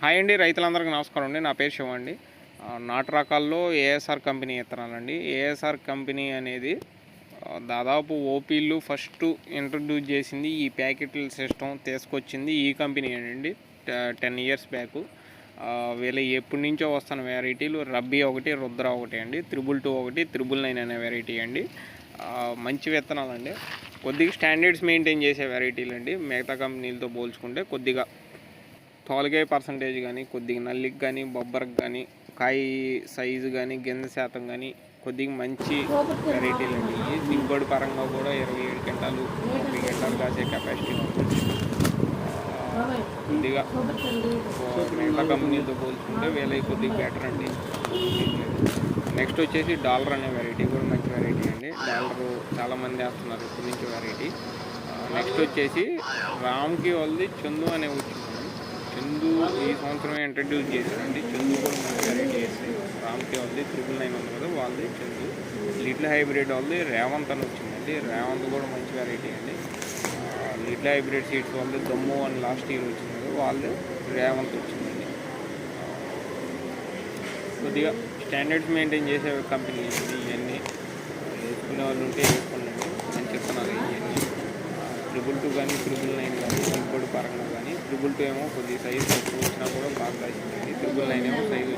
Hi అండి రైతులందరికీ నమస్కారం అండి. నా పేరు శివ అండి. నాటు రకాల్లో ఏఎస్ఆర్ కంపెనీ విత్తనాలండి ఏఎస్ఆర్ కంపెనీ అనేది దాదాపు ఓపీలు ఫస్ట్ ఇంట్రడ్యూస్ చేసింది ఈ ప్యాకెట్ల సిస్టమ్ తీసుకొచ్చింది ఈ కంపెనీ అండి. Ten years back. వీళ్ళ ఎప్పటి నుంచో వస్తున్న వెరైటీలు రబ్బీ ఒకటి రుద్ర ఒకటి అండి. త్రిబుల్ టూ ఒకటి త్రిబుల్ నైన్ అనే వెరైటీ అండి. మంచి విత్తనాలండి. కొద్దిగా స్టాండర్డ్స్ మెయింటైన్ చేసే వెరైటీలు అండి మిగతా కంపెనీలతో పోల్చుకుంటే కొద్దిగా తోలకాయ పర్సంటేజ్ కానీ కొద్దిగా నల్లికి కానీ బొబ్బరికి కానీ కాయ సైజు కానీ గింజ శాతం కానీ కొద్దిగా మంచి వెరైటీలు అండి దిగుబడి పరంగా కూడా ఇరవై ఏడు గంటలు ముప్పై గంటలు కాసే కెపాసిటీ ఉంటుంది కొద్దిగా మిగతా కంపెనీతో పోల్చుకుంటే వేలై కొద్దిగా బెటర్ అండి. నెక్స్ట్ వచ్చేసి డాలర్ అనే వెరైటీ కూడా మంచి వెరైటీ అండి. డాలర్ చాలామంది వేస్తున్నారు ఇప్పటి నుంచి వెరైటీ నెక్స్ట్ వచ్చేసి రామ్కి వాళ్ళది చందు అనే వచ్చింది. చందు ఈ సంవత్సరం ఇంట్రడ్యూస్ చేశారండి. చందు కూడా మంచి వెరైటీ వేస్తాయి రామ్కే ఉంది ట్రిపుల్ నైన్ ఉంది కదా వాళ్ళది చందు. లిటిల్ హైబ్రిడ్ వాళ్ళది రేవంత్ అని వచ్చిందండి. రేవంత్ కూడా మంచి వెరైటీ అండి. లిట్ల లిటిల్ హైబ్రిడ్ సీడ్స్ వాళ్ళది దమ్ము అని లాస్ట్ ఇయర్ వచ్చింది కదా వాళ్ళది రేవంత్ వచ్చిందండి. కొద్దిగా స్టాండర్డ్స్ మెయింటైన్ చేసే కంపెనీ అండి ఇవన్నీ. వేసుకునే వాళ్ళు ఉంటే వేసుకోండి మంచి విత్తనాలు ఇవన్నీ. ట్రిపుల్ టూ కానీ ట్రిపుల్ నైన్ కానీ దిగుబడి పరంగా ట్రిపుల్ టూ ఏమో కొద్దిగా సైజు వచ్చినా కూడా బాగా కాసిందండి ట్రిపుల్ నైన్ ఏమో సైజు